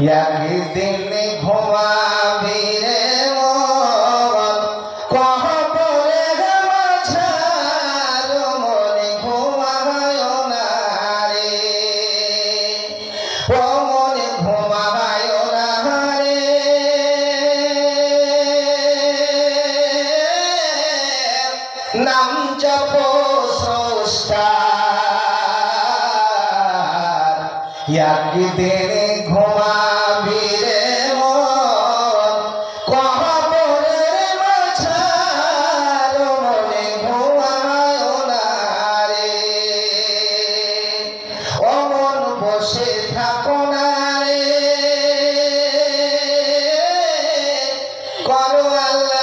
একদিন ঘ para o.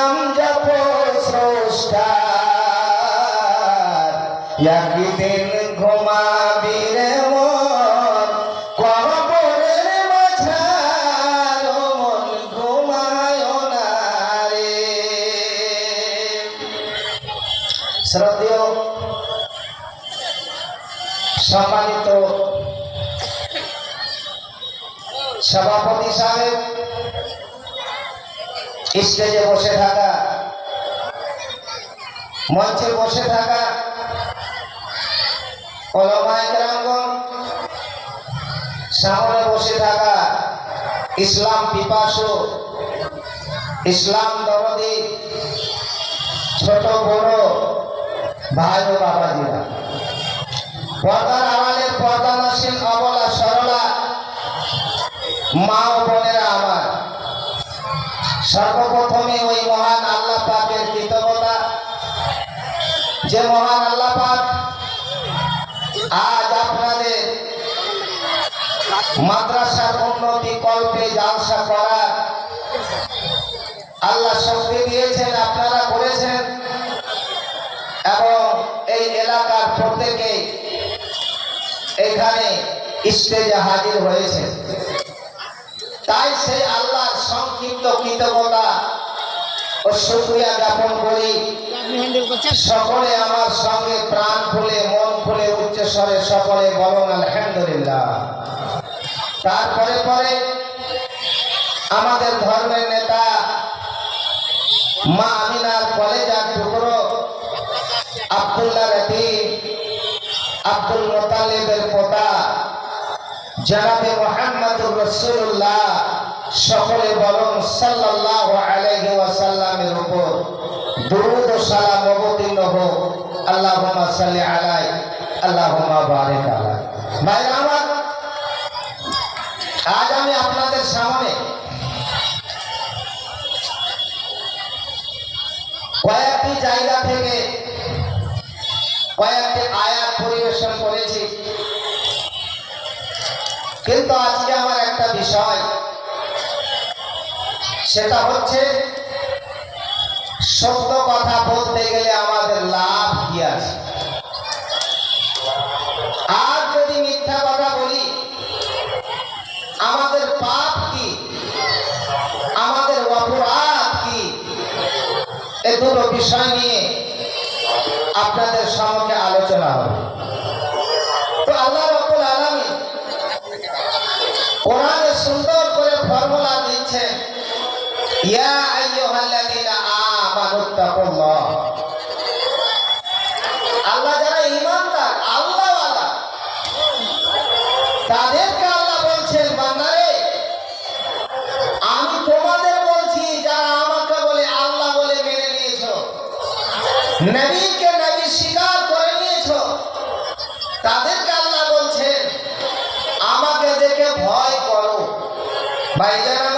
নাম জপ স্রষ্টার। একদিন ঘুমাবি রে স্টেজে বসে থাকা। মঞ্চে বসে থাকা। সামনে বসে থাকা। ইসলাম পিপাসু, ইসলাম দরদি, ছোট বড় ভাই ও বাবাজিরা। পর্দার আড়ালের পর্দানশীল, অবলা, সরলা, মা ও বোনের সর্বপ্রথমে ওই মহান আল্লাহ পাকের কৃতজ্ঞতা। যে মহান আল্লাহ পাক আজ আপনাদের মাদ্রাসার উন্নতি কল্পে জালসা করা আল্লাহ শক্তি দিয়েছেন, আপনারা করেছেন। এবং এই এলাকার প্রত্যেকে এখানে স্টেজে হাজির হয়েছে তাই সেই আল্লাহর সংক্ষিপ্ত কৃতজ্ঞতা ও শুক্রিয়া জ্ঞাপন করি। সকলে আমার সঙ্গে প্রাণ খুলে মন খুলে উচ্চ স্বরে সকলে বলুন, আলহামদুলিল্লাহ। তারপরে পরে আমাদের ধর্মের নেতা মা আমিনার কলেজার টুকরো আবদুল্লাহ রাতি আব্দুল মোতালেবের পোতা জনাবে মোহাম্মদুর রসুল্লাহ সকলে বলুন সাল্লাহ আলাইহি ওয়াসাল্লামের উপর, দুরুদ ও সালাম অবতীর্ণ হোক। আল্লাহুম্মা সাল্লি আলাই, আল্লাহুম্মা বারিক আলাই। ভাইরা আমার, আজ আমি আপনাদের সামনে কয়েকটি জায়গা থেকে কয়েকটি আয়াত পরিবেশন করেছি। কিন্তু আজকে আমার একটা বিষয়, সেটা হচ্ছে, সত্য কথা বলতে গেলে আমাদের লাভ কি আছে? আর যদি মিথ্যা কথা বলি, আমাদের পাপ কি? আমাদের অপরাধ কি? এ দুটো বিষয় নিয়ে আপনাদের সম্মুখে আলোচনা হবে। দিচ্ছেন ইয়া আইয়ুহাল্লাযীনা আমানুত্তাকুল্লাহ। আল্লাহ যারা তাদেরকে আল্লাহ বলছেন আমি তোমাদের বলছি, যারা আমাকে বলে, আল্লাহ বলে মেনে করে নিয়েছো, তাদেরকে আল্লাহ বলছেন, আমাকে দেখে ভয় করো। ভাইজান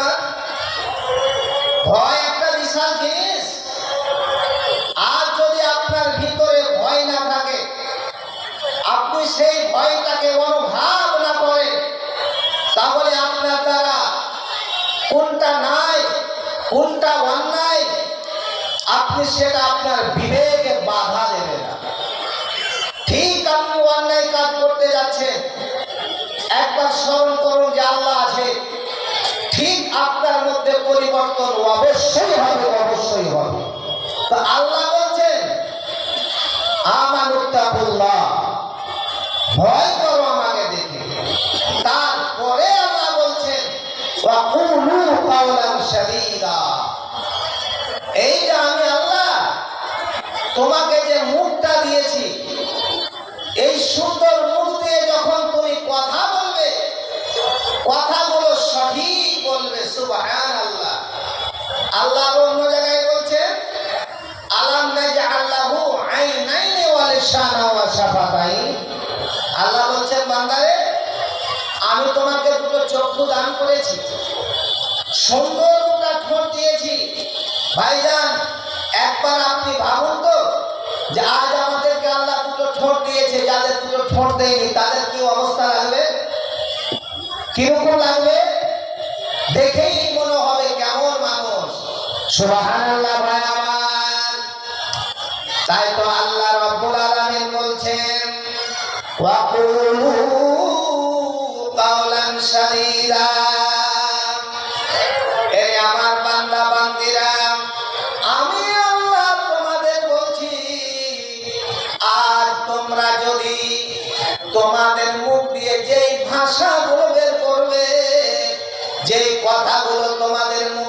আপনি সেটা আপনার বিবেকে বাধা দেবে না। ঠিক আপনি অন্যায় কাজ করতে যাচ্ছেন। একবার স্মরণ করুন যে আল্লাহ আছে। ঠিক আপনার মধ্যে পরিবর্তন অবশ্যই হবে অবশ্যই হবে। তো আল্লাহ বলছেন, আমানুত্তাকুল্লাহ, ভয় করো আমাকে দেখে। তারপরে আল্লাহ বলছেন ওয়াকুলু কাওলান সাদীদা তোমাকে যে মুখটা দিয়েছি, এই সুন্দর মুখ দিয়ে যখন তুমি কথা বলবে, কথাগুলো সঠিক বলবে সুবহান আল্লাহ আল্লাহ অন্য জায়গায় বলছে আলাম নাজআল্লাহু আইনাইনি ওয়া লিসানা ওয়া শাফাতাইন? আল্লাহ বলছেন, বান্দারে, আমি তোমাকে দুটো চক্ষু দান করেছি, সুন্দর দুটা ঠোঁট দিয়েছি। ভাইজান একবার আপনি ভাবুন তো যে আজ আমাদেরকে আল্লাহ দুটো ঠোঁট দিয়েছে, যাদের দুটো ঠোঁট দেয়নি, তাদের কি অবস্থা লাগবে? কীরকম লাগবে? দেখেই মনে হবে কেমন মানুষ। সুবহানাল্লাহ ভাই আমার তাই তো আল্লাহ রব্বুল আলামিন বলছেন তোমাদের মুখ দিয়ে যেই ভাষাগুলো বের করবে যেই কথাগুলো তোমাদের মুখ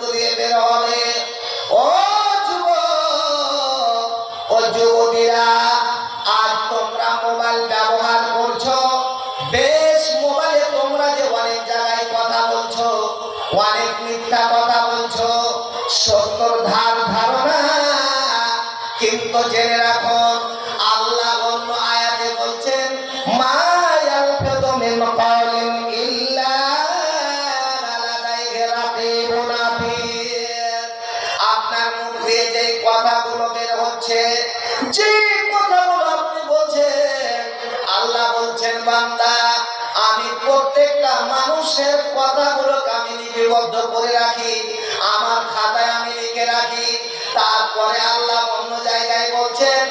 তারপরে আল্লাহ অন্য জায়গায় বলছেন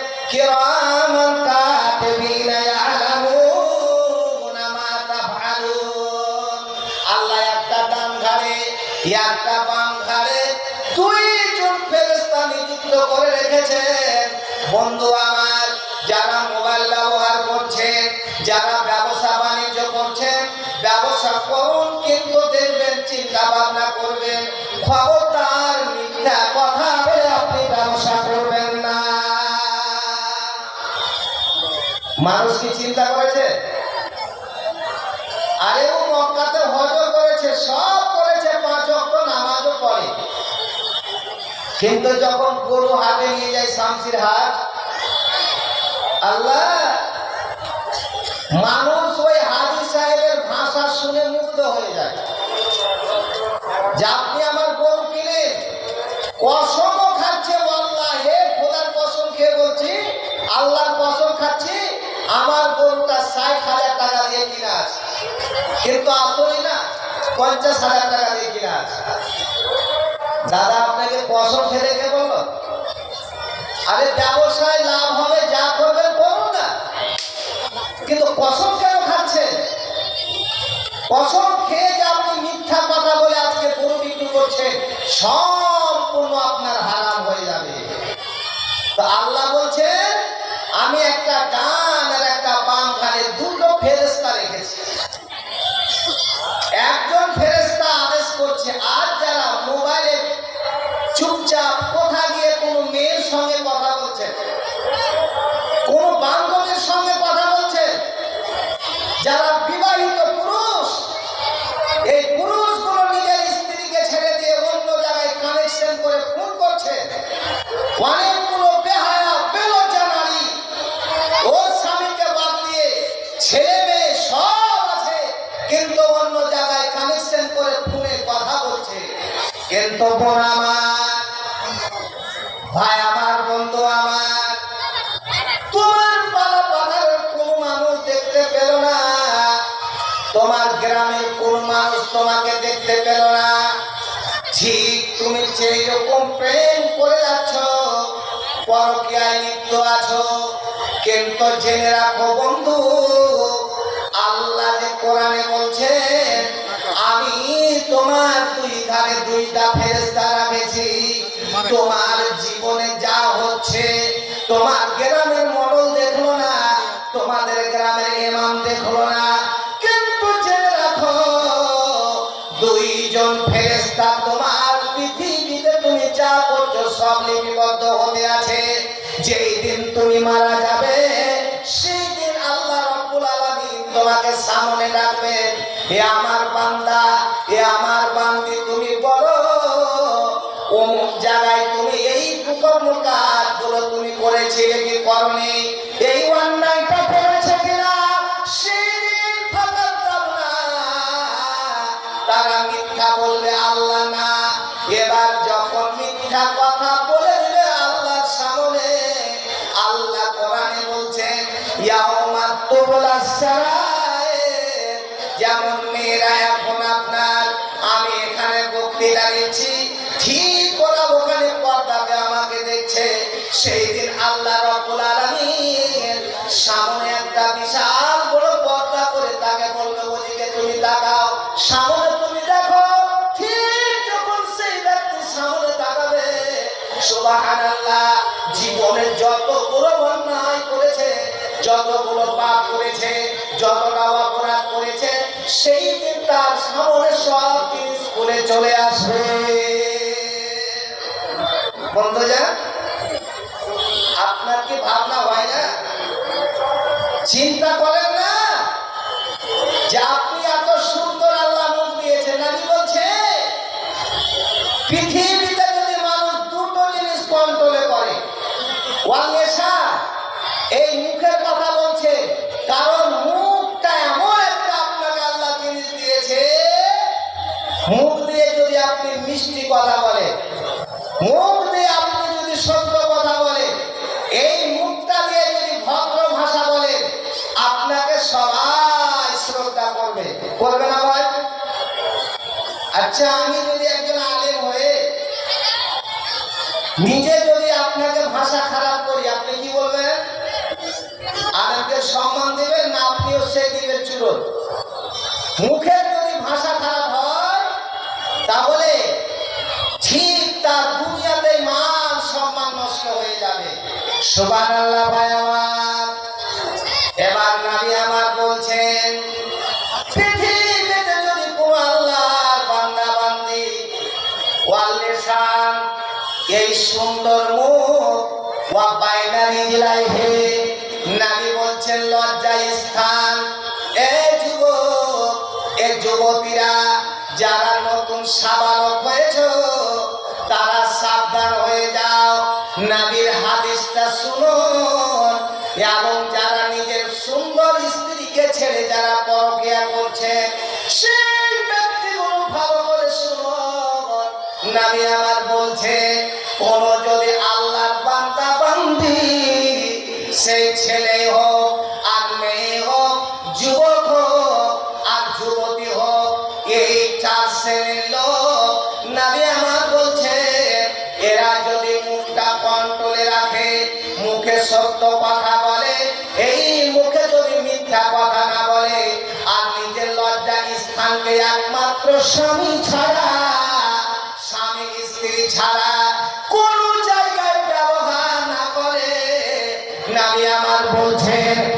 বন্ধু আমার, যারা মোবাইল ব্যবহার করছেন যারা ব্যবসা বাণিজ্য করছেন ব্যবসা করুন, কিন্তু দেখবেন চিন্তা ভাবনা করবেন, খবরদার মানুষ কি চিন্তা করেছে? আরে ও মক্কাতে হজও করেছে, সব করেছে, পাঁচ অক্ট নামাজও পড়ে। কিন্তু যখন গরু হাটে নিয়ে যায় শামসির হাট, আল্লাহ, মানুষ ওই হাজি সাহেবের ভাষা শুনে মুগ্ধ হয়ে যায়। যে আপনি আমার গরু কিনে কসমও কিন্তু আসলে না পঞ্চাশ হাজার টাকা দিয়ে কিনা আছে দাদা আপনাকে কসম খেলে কে বলল? আরে ব্যবসায় লাভ হবে, যা করবেন করুন না। কিন্তু কসম কেন খাচ্ছে কসম খেয়ে যে আপনি মিথ্যা কথা বলে আজকে গরু বিক্রি করছেন সম্পূর্ণ আপনার হারাম হয়ে যাবে। তো আল্লাহ বলছেন, আমি একটা ডান যারা বিবাহিত পুরুষ, এই পুরুষগুলো নিজের স্ত্রীকে ছেড়ে দিয়ে অন্য জায়গায় কানেকশন করে ফোন করছে। অনেকগুলো বেহায়া নারী। স্বামীকে বাদ দিয়ে সব আছে, কিন্তু অন্য জায়গায় কানেকশন করে কথা বলছে। কিন্তু ভাই তোমাকে দেখতে পেল না। ঠিক তুমি সেই রকম প্রেম করে যাচ্ছ পরকিয়ায় লিপ্ত আছো, কিন্তু জেনে রাখো বন্ধু, আল্লাহ যে কোরআনে বলছেন, আমি তোমার দুই ধারে দুইটা ফেরেস্তা রেখেছি তোমার জীবনে যা হচ্ছে, তোমার করছ নিবদ্ধ হতে আছে। যেই দিন তুমি মারা যাবে, সেই দিন আল্লাহ রব্বুল আলামিন তোমাকে সামনে ডাকবেন এ আমার বান্দা, এ আমার বান্দি, তুমি বলো, অমুক জায়গায় তুমি এই কুকর্ম কাজগুলো তুমি করেছিলে কি করনি? যেমন মেয়েরা এখন আপনার, আমি এখানে বক্তৃতা দিচ্ছি, ঠিক ওরা ওখানে পর্দাতে আমাকে দেখছে, সেই দিন আল্লাহ চলে আসবে। বন্ধুরা আপনার কি ভাবনা হয় না? চিন্তা করেন না। যে আপনি এত সুন্দর আল্লাহ মুখ দিয়েছেন আমি বলছে, পৃথিবীতে যদি মানুষ দুটো জিনিস কন্ট্রোলে করে নেশা মিষ্টি কথা বলেন মুখ দিয়ে আপনি যদি সত্য কথা বলেন, এই মুখটা দিয়ে যদি ভদ্র ভাষা বলেন, আপনাকে সবাই শ্রদ্ধা করবে। করবে না ভাই? আচ্ছা আমি যদি একজন আলেম হয়ে নিজে যদি আপনাকে ভাষা খারাপ করি, আপনি কি বলবেন? আলেমকে সম্মান দিবেন না, আপনিও সে দিবেন চুরো মুখের এবার নবী আমার বলছেন, পৃথিবীতে যদি কোনো আল্লাহর বান্দা এই সুন্দর মুখ, ওয়া বাইনারি হে নাবি বলছেন লজ্জা স্থান। এ যুবক, এ যুবতীরা, যারা নতুন সাবালক সত্য কথা বলে, এই মুখে যদি মিথ্যা কথা না বলে, আর নিজের লজ্জা স্থানকে একমাত্র স্বামী ছাড়া, স্বামী স্ত্রী ছাড়া কোন জায়গায় ব্যবহার না করে, নামি আমার বলছেন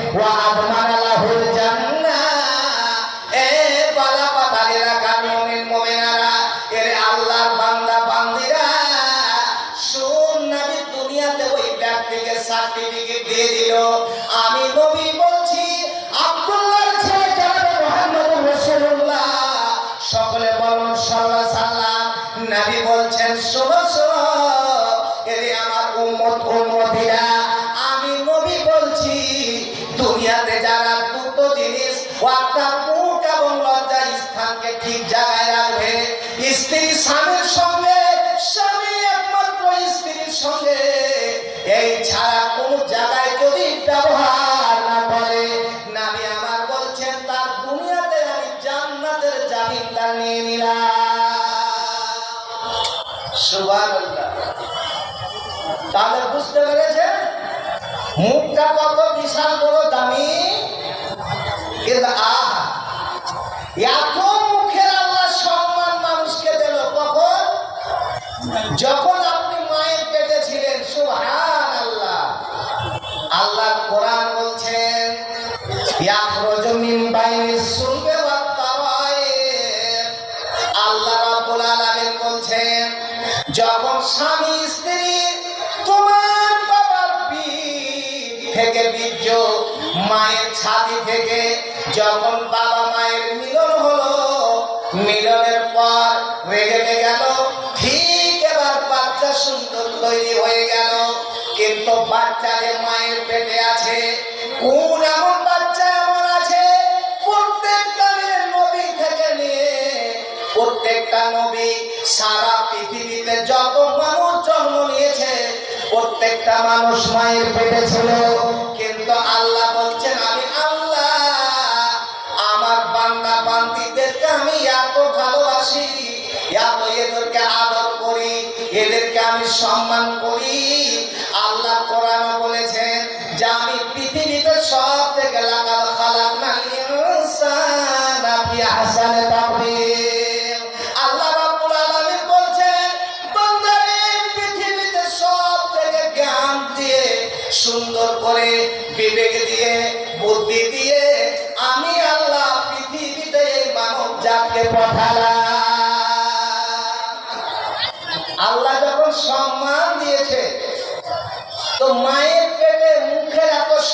জায়গায় রাখবে স্ত্রী স্বামীর সঙ্গে, স্বামী একমাত্র স্ত্রীর সঙ্গে। এই ছাড়া কোন জায়গায় যদি ব্যবহার না করে আমার বলছেন, তার দুনিয়াতে আমি জান্নাতের নিয়ে নিলাম। তাহলে বুঝতে পেরেছেন? মুখটা কত বিশাল বড় দামি? কিন্তু আহ, এত যখন আপনি মায়ের পেটে ছিলেন সুবহান আল্লাহ আল্লাহ কোরআন বলছেন, যখন স্বামী, স্ত্রী তোমার বাবার থেকে বীর্য মায়ের ছাতি থেকে যখন বাবা মায়ের মিলন হলো, মিলনের পর রেগে বাচ্চা যে মায়ের পেটে আছে। কোন এমন বাচ্চা এমন আছে? প্রত্যেকটা নবী থেকে নিয়ে প্রত্যেকটা নবী সারা পৃথিবীতে যত মানুষ জন্ম নিয়েছে, প্রত্যেকটা মানুষ মায়ের পেটে ছিল। কিন্তু আল্লাহ বলছেন, আমি আল্লাহ, আমার বান্দা বান্দিদেরকে আমি এত ভালোবাসি, এত এদেরকে আদর করি, এদেরকে আমি সম্মান করি।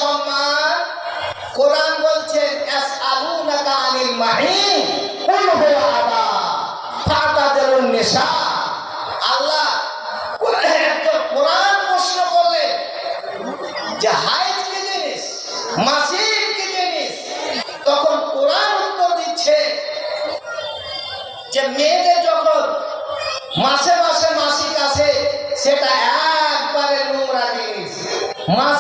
সম্মান। কোরআন করলেন যে হাইজ কি জিনিস? তখন কোরআন উত্তর দিচ্ছে যে, মেয়েদের যখন মাসে মাসে মাসিক আসে সেটা একবারে নোংরা জিনিস। অবস্থায়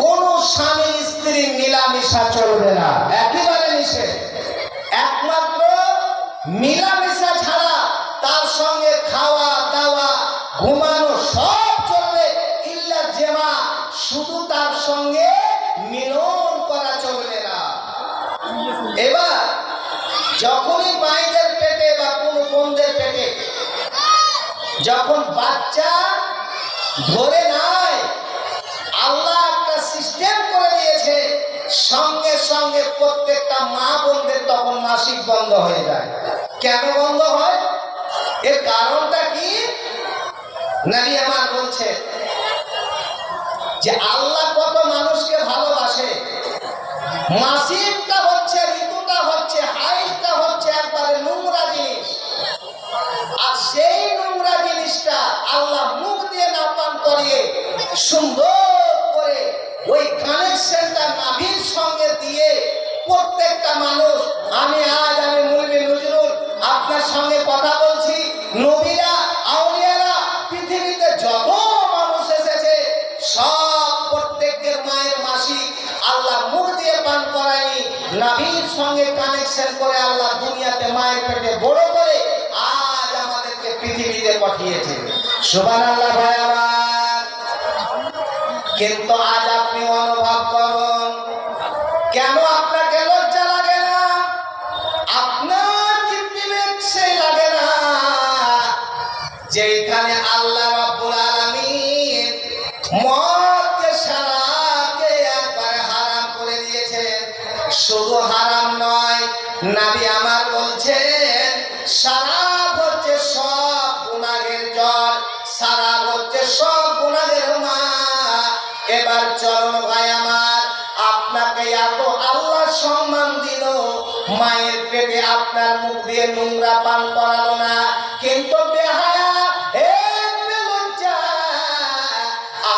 কোন স্বামী স্ত্রী মিলামিশা চলবে না। একেবারে নিষেধ একমাত্র মিলামিশা ছাড়া তার সঙ্গে খাওয়া, দাওয়া, ঘুমানো সব চলবে। ইল্লা জেমা, শুধু তার সঙ্গে মিলন করা চলবে না। এবার যখনই মায়েদের পেটে বা কোনো বোনদের পেটে যখন বাচ্চা ধরে সঙ্গে প্রত্যেকটা মা বোনদের তখন মাসিক বন্ধ হয়ে যায়। কেন বন্ধ হয়? এর কারণটা কি? নারী আমার বলছে যে আল্লাহ কত মানুষকে ভালোবাসে। মাসিকটা হচ্ছে, ঋতুটা হচ্ছে, হাইটটা হচ্ছে একবারে নোংরা জিনিস। দুনিয়াতে মায়ের পেটে বড় করে আজ আমাদেরকে পৃথিবীতে পাঠিয়েছে। আল্লাহ ভাই আমার। কিন্তু আজ আপনি অনুভব করুন, কেন আপনাকে লজ্জা লাগে না? আপনার লাগে না। যেখানে আল্লাহ সারাকে একবারে হারাম করে দিয়েছেন। শুধু হারাম নয়, নবী আমার আপনার মুখ দিয়ে নোংরা পান করালো না। কিন্তু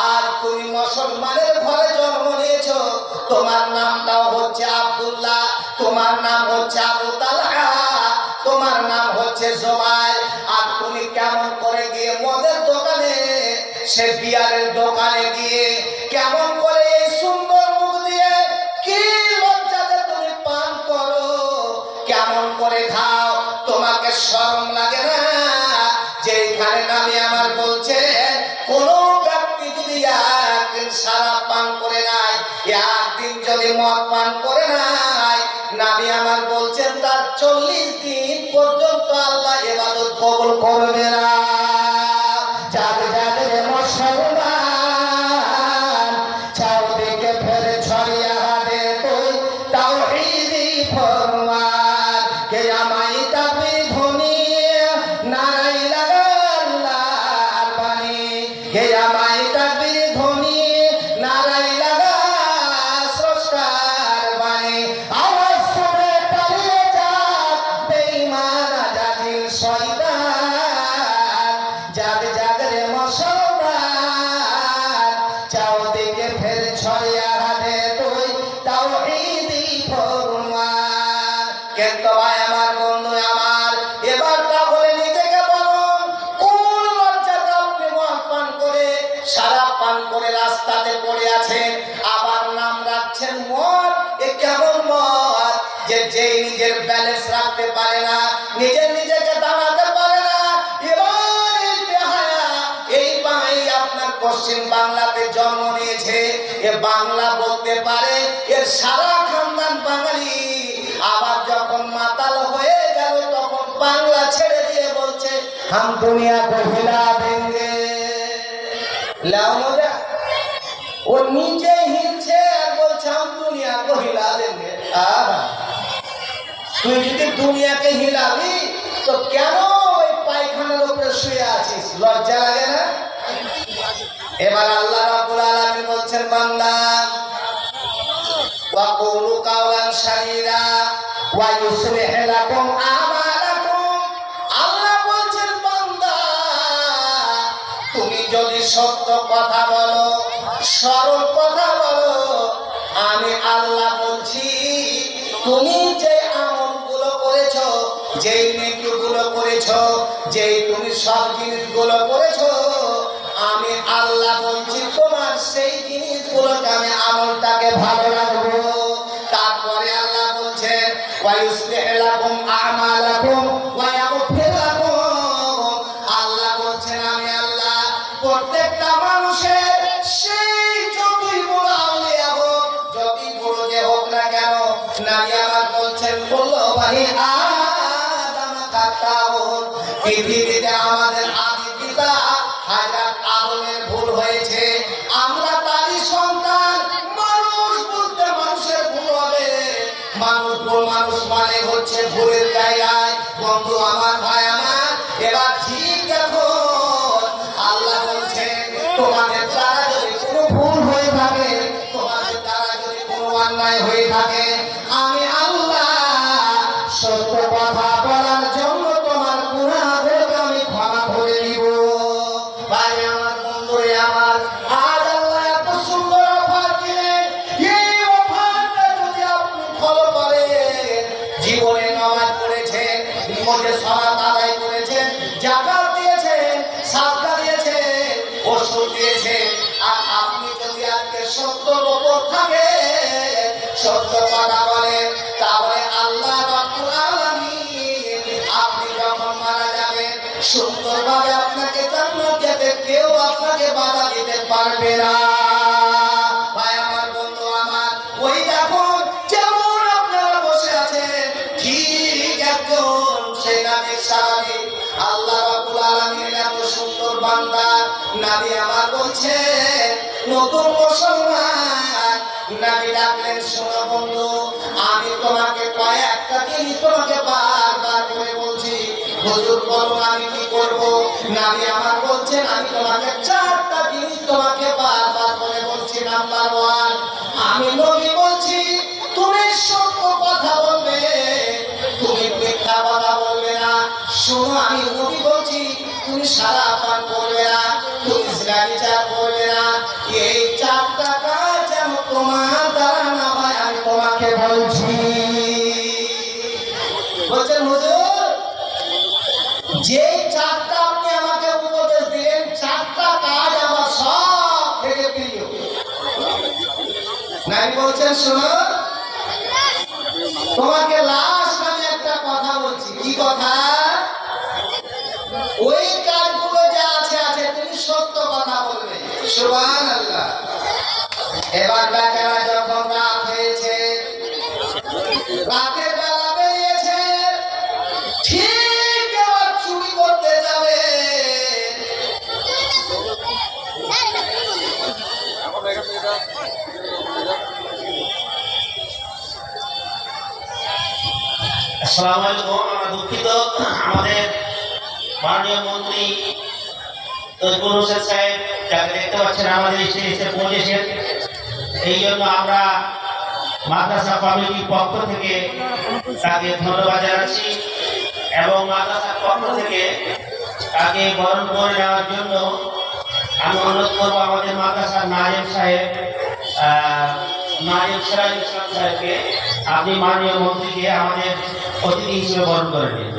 আর তুমি মুসলমানের ঘরে জন্ম নিয়েছ। তোমার নামটাও হচ্ছে আব্দুল্লাহ, তোমার নাম হচ্ছে আবু তালহা, তোমার নাম হচ্ছে জোবাই আর তুমি কেমন করে গিয়ে মদের দোকানে সে বিয়ারের যদি মদ পান করে নাই। নাবি আমার বলছেন, তার চল্লিশ দিন পর্যন্ত আল্লাহ এবাদত কবল করবে না। জন্ম নিয়েছে। এ বাংলা বলতে পারে, এর সারা খানদান বাঙালি। আবার যখন মাতাল হয়ে গেল, তখন বাংলা ছেড়ে দিয়ে বলছে, হাম দুনিয়া ও নিজে হিলছে আর বলছে, হাম দুনিয়া কো হিলা দেঙ্গে। আহা তুই যদি দুনিয়াকে হিলাবি, তো কেন ওই পায়খানার উপরে শুয়ে আছিস? লজ্জা লাগে না? এবার আল্লাহ রাব্বুল আলামিন বলছেন, বান্দা, ওয়া কুলু কাওলান সাদিদা ওয়া ইউসলিহ লাকুম আমালাকুম। আল্লাহ বলছেন, বান্দা, তুমি যদি সত্য কথা বলো, সরল কথা বলো, আমি আল্লাহ বলছি, তুমি যে আমলগুলো করেছ, যেই নেকিগুলো করেছ, যেই তুমি সব জিনিসগুলো করেছ আল্লাহ বলছি, তোমার সেই জিনিসগুলোকে আমি আমলটাকে ভালো রাখব। তারপরে আল্লাহ বড় যে হোক না কেন বলছেন বলল ভাই আমাদের যদি আজকে থাকে সত্য কথা বলে। তাহলে আল্লাহ রাব্বুল আলামিন, আপনি যখন মারা যাবেন, সুন্দরভাবে আপনাকে জান্নাত যেতে কেউ আপনাকে বাধা দিতে পারবে না। হুজুর আমি কি করব? নবী আমার বলছেন, আমি তোমাকে চারটা জিনিস তোমাকে বারবার বলে বলছি নাম্বার ওয়ান আমি নবী বলছি, তুমি সত্য কথা বলবে, তুমি মিথ্যা কথা বলবে না। শোনো, আমি নবী বলছি, তুমি সারা পান করবে না। বলছেন শোনো, তোমাকে লাস্ট আমি একটা কথা বলছি। কি কথা? ওই কাজগুলো যা আছে আছে, তুমি সত্য কথা বলবে। সুবান এবার বেচারা যখন রাত হয়েছে রাতের আসসালামু আলাইকুম, আমরা দুঃখিত। আমাদের মাননীয় মন্ত্রী সাহেব, যাকে দেখতে পাচ্ছেন আমাদের স্টেজে এসে পৌঁছেছেন, এই জন্য আমরা মাদ্রাসা কমিটির পক্ষ থেকে তাকে ধন্যবাদ জানাচ্ছি এবং মাদ্রাসার পক্ষ থেকে তাকে বরণ করে নেওয়ার জন্য আমি অনুরোধ করব আমাদের মাদ্রাসার নায়েব সাহেব আপনি মাননীয় মন্ত্রীকে আমাদের অতিথি হিসেবে বরণ করে নিন।